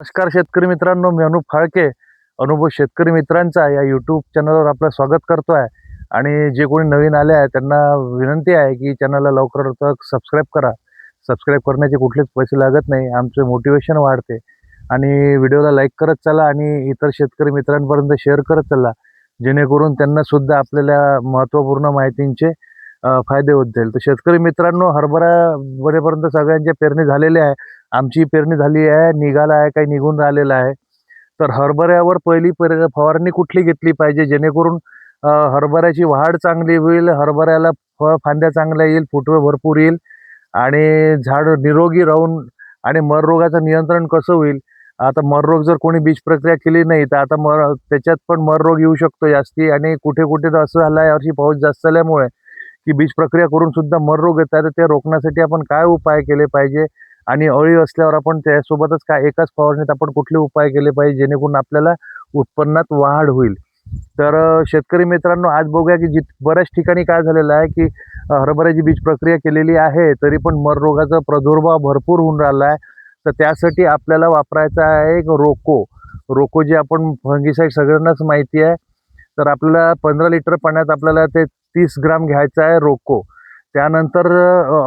नमस्कार शेतकरी मित्रांनो मी अनुप फाळके अनुभव शेतकरी मित्रांचा या यूट्यूब चॅनलवर आपलं स्वागत करतो आहे आणि जे कोणी नवीन आले आहे त्यांना विनंती आहे की चॅनलला लवकरात सबस्क्राईब करा. सबस्क्राईब करण्याचे कुठलेच पैसे लागत नाही आमचे मोटिवेशन वाढते. आणि व्हिडिओला लाईक करत चला आणि इतर शेतकरी मित्रांपर्यंत शेअर करत चला. जेणेकरून त्यांना सुद्धा आपल्याला महत्त्वपूर्ण माहितींचे फायदे होत जाईल. तर शेतकरी मित्रांनो हरभरा बरेपर्यंत सगळ्यांच्या पेरणी झालेली आहे. आमची पेरणी झाली आहे निघाला आहे काही निघून राहिलेला आहे. तर हरभऱ्यावर पहिली पर फवारणी कुठली घेतली पाहिजे? जेणेकरून हरभऱ्याची वाढ चांगली होईल हरभऱ्याला फळ फांद्या चांगल्या येईल फुटवे भरपूर येईल आणि झाड निरोगी राहून आणि मररोगाचं नियंत्रण कसं होईल? आता मररोग जर कोणी बीज प्रक्रिया केली नाही तर आता मर त्याच्यात पण मररोग येऊ शकतो जास्ती आणि कुठे कुठे तर असं झालं आहे यावर्षी पाऊस जास्त झाल्यामुळे की बीज प्रक्रिया करून सुद्धा मररोग येतात तर ते रोखण्यासाठी आपण काय उपाय केले पाहिजे? आणि अळी असल्यावर आपण त्यासोबतच काय एकाच फवारणीत आपण कुठले उपाय केले पाहिजे जेणेकरून आपल्याला उत्पन्नात वाढ होईल. तर शेतकरी मित्रांनो आज बघूया की जित बऱ्याच ठिकाणी काय झालेलं आहे की हरभऱ्याची बीज प्रक्रिया केलेली आहे तरी पण मररोगाचा प्रादुर्भाव भरपूर होऊन राहिला आहे. तर त्यासाठी आपल्याला वापरायचा आहे एक रोको. रोको जे आपण फंगिसाईड सगळ्यांनाच माहिती आहे. तर आपल्याला पंधरा लिटर पाण्यात आपल्याला ते तीस ग्राम घ्यायचं आहे रोको. त्यानंतर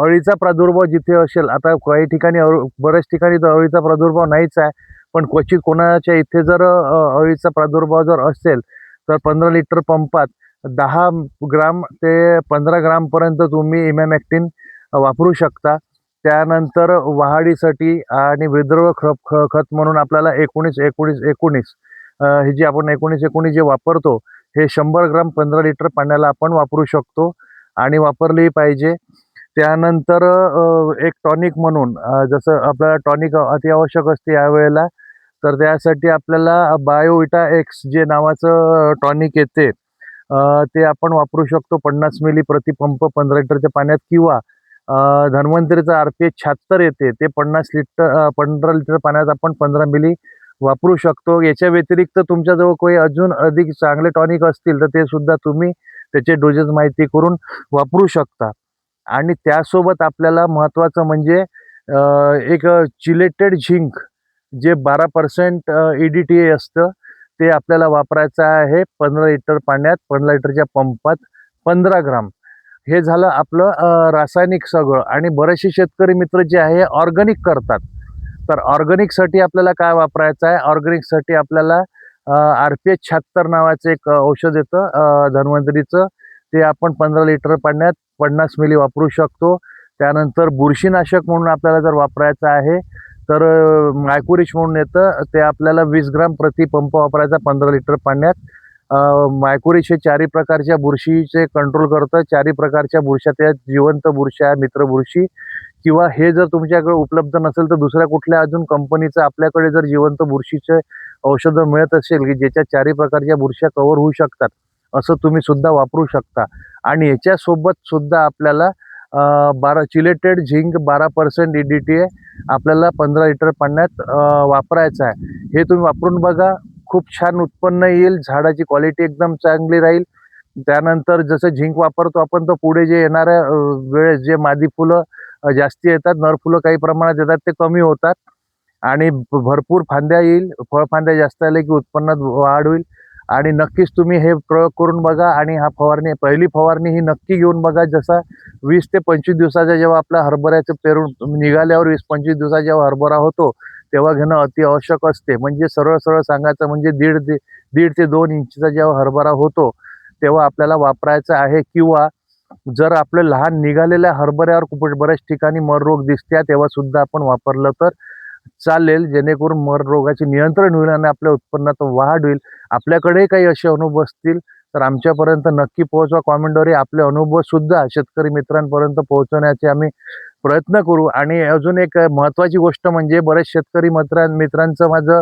अळीचा प्रादुर्भाव जिथे असेल आता काही ठिकाणी बऱ्याच ठिकाणी तर अळीचा प्रादुर्भाव नाहीच आहे. पण क्वचित कोणाच्या इथे जर अळीचा प्रादुर्भाव जर असेल तर पंधरा लिटर पंपात दहा ग्राम ते पंधरा ग्रामपर्यंत तुम्ही इमॅमॅक्टिन वापरू शकता. त्यानंतर वहाडीसाठी आणि विद्रव खत ख- खत म्हणून आपल्याला एकोणीस एकोणीस एकोणीस हे जे आपण एकोणीस एकोणीस जे वापरतो हे शंभर ग्राम पंधरा लिटर पाण्याला आपण वापरू शकतो. आणि वापरली पाहिजे. त्यानंतर एक टॉनिक म्हणून जसं आपल्याला टॉनिक अति आवश्यक असते यावेळेला तर त्यासाठी आपल्याला बायोविटा एक्स जे नावाचं टॉनिक येते ते आपण वापरू शकतो पन्नास मिली प्रति पंप पंधरा लिटरच्या पाण्यात किंवा धन्वंतरीचं आर पी एच शहात्तर येते ते पन्नास लिटर पंधरा लिटर पाण्यात आपण पंधरा मिली वापरू शकतो. याच्या व्यतिरिक्त तुमच्याजवळ काही अजून अधिक चांगले टॉनिक असतील तर ते सुद्धा तुम्ही त्याचे डोजेस माहिती करून वापरू शकता. आणि त्यासोबत आपल्याला महत्त्वाचं म्हणजे एक चिलेटेड झिंक जे बारा percent E D T A असतं ते आपल्याला वापरायचं आहे पंधरा लिटर पाण्यात पंधरा लिटरच्या पंपात पंधरा ग्राम. हे झालं आपलं रासायनिक सगळं. आणि बरेचसे शेतकरी मित्र जे आहे ऑर्गॅनिक करतात. तर ऑर्गॅनिकसाठी आपल्याला काय वापरायचं आहे? ऑर्गॅनिकसाठी आपल्याला आर पी एच शहात्तर नावाचं एक औषध येतं. धन्वंतरीचं. ते आपण पंधरा लिटर पाण्यात पन्नास मिली वापरू शकतो. त्यानंतर बुरशीनाशक म्हणून आपल्याला जर वापरायचं आहे तर मायकुरिश म्हणून येतं. ते आपल्याला वीस ग्राम प्रति पंप वापरायचा पंधरा लिटर पाण्यात. मायकुरिश हे चारही प्रकारच्या बुरशीचे कंट्रोल करतं. चारही प्रकारच्या बुरशा त्या जिवंत बुरशा मित्र बुरशी. किंवा हे जर तुमच्याकडे उपलब्ध नसेल तर दुसऱ्या कुठल्या अजून कंपनीचं आपल्याकडे जर जिवंत बुरशीचे औषधं मिळत असेल की ज्याच्या चारही प्रकारच्या बुरश्या कव्हर होऊ शकतात असं तुम्ही सुद्धा वापरू शकता. आणि याच्यासोबत सुद्धा आपल्याला बारा चिलेटेड झिंक बारा percent E D T A आपल्याला पंधरा लिटर पाण्यात वापरायचं आहे. हे तुम्ही वापरून बघा. खूप छान उत्पन्न येईल. झाडाची क्वालिटी एकदम चांगली राहील. त्यानंतर जसं झिंक वापरतो आपण तर पुढे जे येणाऱ्या वेळेस जे मादी फुलं जास्ती येतात नर फुलं काही प्रमाणात येतात ते कमी होतात. आणि भरपूर फांद्या येईल. फळफांद्या जास्त आले की उत्पन्नात वाढ होईल. आणि नक्कीच तुम्ही हे प्रयोग करून बघा आणि हा फवारणी पहिली फवारणी ही नक्की घेऊन बघा. जसा वीस ते पंचवीस दिवसाच्या जेव्हा आपल्या हरभऱ्याचं पेरून निघाल्यावर वीस पंचवीस दिवसाचा जेव्हा हरभरा होतो तेव्हा घेणं अति आवश्यक असते. म्हणजे सरळ सरळ सांगायचं म्हणजे दीड ते दीड ते दोन इंचचा जेव्हा हरभरा होतो तेव्हा आपल्याला वापरायचा आहे. किंवा जर आपलं लहान निघालेल्या हरभऱ्यावर खूप बऱ्याच ठिकाणी मर रोग दिसत्या तेव्हा सुद्धा आपण वापरलं तर चालेल जेणेकरून मर रोगाचे नियंत्रण होईल आणि आपल्या उत्पन्नात वाढ होईल. आपल्याकडे काही असे अनुभव असतील तर आमच्यापर्यंत नक्की पोहोचवा. कॉमेंटद्वारे आपले अनुभव सुद्धा शेतकरी मित्रांपर्यंत पोहोचवण्याचे आम्ही प्रयत्न करू. आणि अजून एक महत्त्वाची गोष्ट म्हणजे बरेच शेतकरी मित्रां मित्रांचं माझं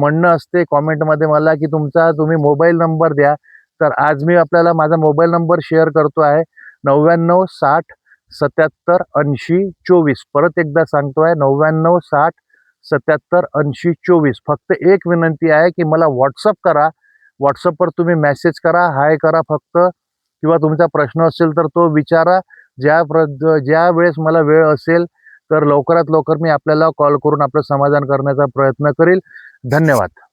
म्हणणं असते कॉमेंटमध्ये मला की तुमचा तुम्ही मोबाईल नंबर द्या. तर आज मी आपल्याला माझा मोबाईल नंबर शेअर करतो आहे नव्याण्णव साठ सत्याहत्तर ऐंशी चोवीस. परत एकदा सांगतो आहे नव्याण्णव साठ सत्याहत्तर ऐंशी चोवीस. फक्त एक विनंती आहे की मला व्हॉट्सअप करा. व्हॉट्सअपवर तुम्ही मेसेज करा हाय करा फक्त. किंवा तुमचा प्रश्न असेल तर तो विचारा. ज्या प्र ज्या वेळेस मला वेळ असेल तर लवकरात लवकर मी आपल्याला कॉल करून आपलं समाधान करण्याचा प्रयत्न करेल. धन्यवाद.